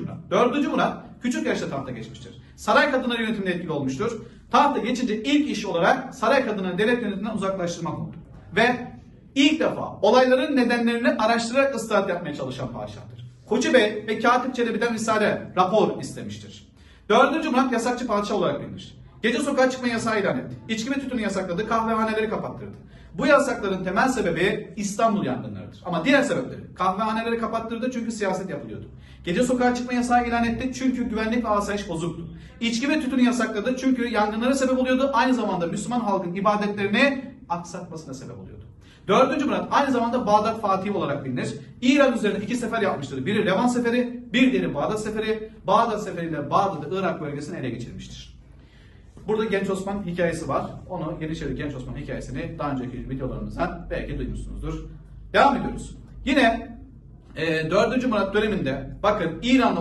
Murat. Dördüncü Murat küçük yaşta tahta geçmiştir. Saray kadınları yönetiminde etkili olmuştur. Tahta geçince ilk iş olarak saray kadınları devlet yönetiminden uzaklaştırmak oldu. Ve ilk defa olayların nedenlerini araştırarak ıslahat yapmaya çalışan padişahtır. Koçu Bey ve Katip Çelebi'den risale rapor istemiştir. Dördüncü Murat yasakçı padişah olarak bilinir. Gece sokağa çıkma yasağı ilan etti. İçki ve tütünü yasakladı, kahvehaneleri kapattırdı. Bu yasakların temel sebebi İstanbul yangınlarıdır. Ama diğer sebepleri kahvehaneleri kapattırdı çünkü siyaset yapılıyordu. Gece sokağa çıkma yasağı ilan etti çünkü güvenlik ve asayiş bozuktu. İçki ve tütünü yasakladı çünkü yangınlara sebep oluyordu. Aynı zamanda Müslüman halkın ibadetlerini aksatmasına sebep oluyordu. Dördüncü Murat aynı zamanda Bağdat Fatih olarak bilinir. İran üzerine iki sefer yapmıştır. Biri Levan Seferi, bir diğeri Bağdat Seferi. Bağdat Seferiyle Bağdat'ı Irak bölgesini ele geçirmiştir. Burada Genç Osman hikayesi var. Onu Yeniçeri Genç Osman hikayesini daha önceki videolarımızdan belki duymuşsunuzdur. Devam ediyoruz. Yine e, 4. Murat döneminde bakın İran'la